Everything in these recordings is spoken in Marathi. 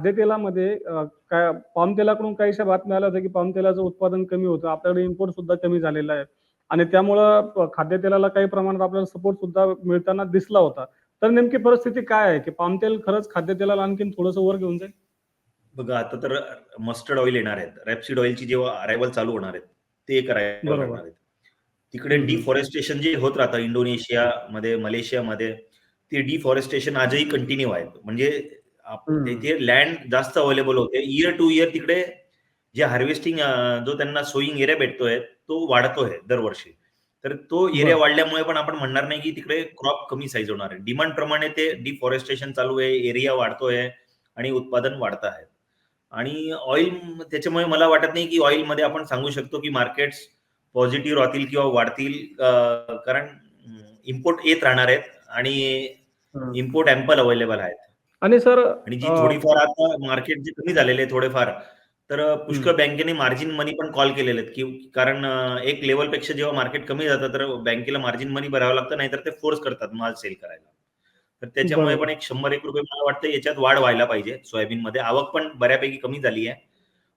खाद्यतेलामध्ये काय पाम तेलाकडून काहीशा बातम्या आल्या होत्या, की पाम तेलाचं उत्पादन कमी होतं. आपल्याकडे इम्पोर्ट सुद्धा कमी झालेला आहे आणि त्यामुळं खाद्यतेलाला काही प्रमाणात आपल्याला सपोर्ट सुद्धा मिळताना दिसला होता. तर नेमकी परिस्थिती काय आहे, की पाम तेल खरंच खाद्यतेलाला आणखीन थोडंसं वर घेऊन जाईल? बघा आता तर मस्टर्ड ऑइल येणार आहेत. रॅपसीड ऑइलची जेव्हा अरायव्हल चालू होणार आहेत, ते आहेत. तिकडे. डिफॉरेस्टेशन जे होत राहतं इंडोनेशियामध्ये, मलेशियामध्ये, ते डिफॉरेस्टेशन आजही कंटिन्यू आहेत. म्हणजे तिथे लँड जास्त अवेलेबल होते. इयर टू इयर तिकडे जे हार्वेस्टिंग जो त्यांना सोइंग एरिया भेटतोय, तो वाढतोय दरवर्षी. तर तो एरिया. वाढल्यामुळे पण आपण म्हणणार नाही, की तिकडे क्रॉप कमी साईज होणार आहे. डिमांड प्रमाणे ते डिफॉरेस्टेशन चालू आहे, एरिया वाढतोय आणि उत्पादन वाढत आहे. आणि ऑइल त्याच्यामुळे मला वाटत नाही, की ऑइलमध्ये आपण सांगू शकतो, की मार्केट्स पॉझिटिव्ह राहतील किंवा वाढतील कारण इम्पोर्ट येत राहणार आहेत आणि. इम्पोर्ट एम्पल अवेलेबल आहेत. आणि सर आणि जी थोडीफार आता मार्केट जे कमी झालेले थोडेफार, तर पुष्कळ. बँकेने मार्जिन मनी पण कॉल केलेले आहेत, की कारण एक लेव्हलपेक्षा जेव्हा मार्केट कमी जातं, तर बँकेला मार्जिन मनी भरावं लागतं, नाहीतर ते फोर्स करतात माल सेल करायला. तर त्याच्यामुळे पण बरोबर. एक ₹100-1 मला वाटतं याच्यात वाढ व्हायला पाहिजे सोयाबीनमध्ये. आवक पण बऱ्यापैकी कमी झाली आहे.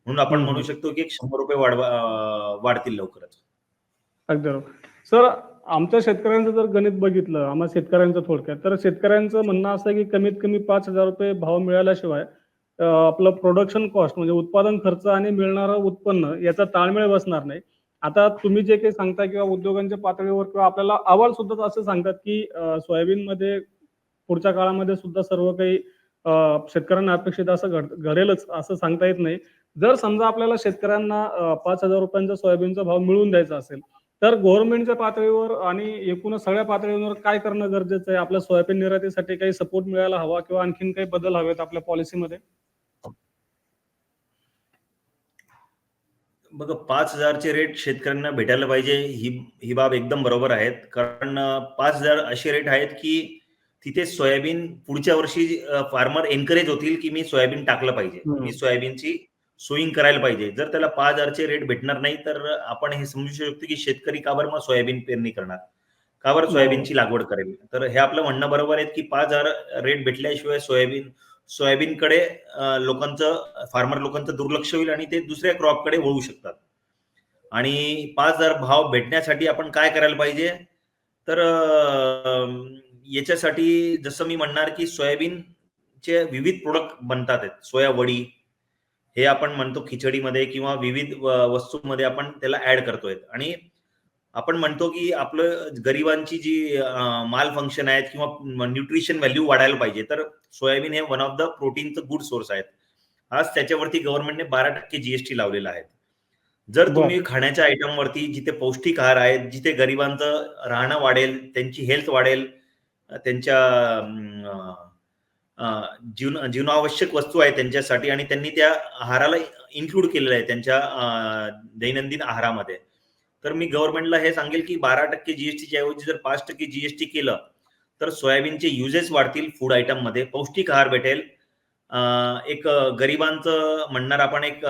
म्हणून आपण म्हणू. शकतो, की एक ₹100 वाढवा अ, वाढतील लवकरच. अगदी. सर आमच्या शेतकऱ्यांचं जर गणित बघितलं, आम्हा शेतकऱ्यांचं थोडक्यात, तर शेतकऱ्यांचं म्हणणं असं की कमीत कमी ₹5,000 भाव मिळाल्याशिवाय आपलं प्रोडक्शन कॉस्ट म्हणजे उत्पादन खर्च आणि मिळणारं उत्पन्न याचा ताळमेळ बसणार नाही. आता तुम्ही जे काही सांगता किंवा उद्योगांच्या पातळीवर किंवा आपल्याला अहवाल सुद्धा असं सांगतात, की सोयाबीनमध्ये पुढच्या काळामध्ये सुद्धा सर्व काही शेतकऱ्यांना अपेक्षित असं घड घडेलच असं सांगता येत नाही. जर समजा आपल्याला शेतकऱ्यांना पाच हजार रुपयांचा सोयाबीनचा भाव मिळवून द्यायचा असेल, तर गव्हर्नमेंटच्या पातळीवर आणि एकूणच सगळ्या पातळीवर काय करणं गरजेचं आहे? आपल्या सोयाबीन निर्यातीसाठी काही सपोर्ट मिळायला हवा किंवा आणखीन काही बदल हवेत आपल्या पॉलिसीमध्ये? बघा 5,000 चे रेट शेतकऱ्यांना भेटायला पाहिजे ही ही बाब एकदम बरोबर आहेत. कारण अ, 5,000 असे रेट आहेत, की तिथे सोयाबीन पुढच्या वर्षी फार्मर एन्करेज होतील, की मी सोयाबीन टाकलं पाहिजे. मी सोयाबीनची सोइंग करायला पाहिजे. जर त्याला 5,000 चे रेट भेटणार नाही, तर आपण हे समजू शकतो, की शेतकरी का बरं मग सोयाबीन पेरणी करणार? का बरं. सोयाबीनची लागवड करेल? तर हे आपलं म्हणणं बरोबर आहे, की 5,000 रेट भेटल्याशिवाय सोयाबीन सोयाबीनकडे लोकांचं फार्मर लोकांचं दुर्लक्ष होईल आणि ते दुसऱ्या क्रॉपकडे वळू शकतात. आणि 5,000 भाव भेटण्यासाठी आपण काय करायला पाहिजे? तर याच्यासाठी जसं मी म्हणणार, की सोयाबीनचे विविध प्रॉडक्ट बनतात. सोया वडी हे आपण म्हणतो खिचडीमध्ये किंवा विविध वस्तूंमध्ये आपण त्याला ॲड करतोय आणि आपण म्हणतो, की आपलं गरिबांची जी माल फंक्शन आहेत किंवा न्यूट्रिशन व्हॅल्यू वाढायला पाहिजे. तर सोयाबीन हे वन ऑफ द प्रोटीनचं गुड सोर्स आहेत. आज त्याच्यावरती गव्हर्नमेंटने 12% जी-एस-टी लावलेला आहे. जर तुम्ही बरं. खाण्याच्या आयटमवरती जिथे पौष्टिक आहार आहेत, जिथे गरिबांचं राहणं वाढेल, त्यांची हेल्थ वाढेल, त्यांच्या जीवन जीवनावश्यक वस्तू आहे त्यांच्यासाठी आणि त्यांनी त्या आहाराला इन्क्लूड केलेलं आहे त्यांच्या दैनंदिन आहारामध्ये. तर मी गव्हर्नमेंटला हे सांगेल, की बारा टक्के जीएसटीच्या ऐवजी जर पाच टक्के जीएसटी केलं, तर सोयाबीनचे युजेस वाढतील फूड आयटममध्ये, पौष्टिक आहार भेटेल. एक गरिबांचं म्हणणार आपण एक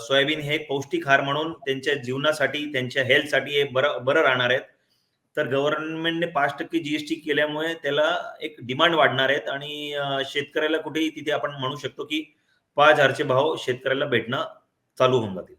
सोयाबीन हे पौष्टिक आहार म्हणून त्यांच्या जीवनासाठी, त्यांच्या हेल्थसाठी हे बरं बरं राहणार आहेत. तर गव्हर्नमेंटने पाच टक्के जीएसटी केल्यामुळे त्याला एक डिमांड वाढणार आहेत आणि शेतकऱ्याला कुठेही तिथे आपण म्हणू शकतो, की 5,000 चे भाव शेतकऱ्याला भेटणं चालू होऊन जातील.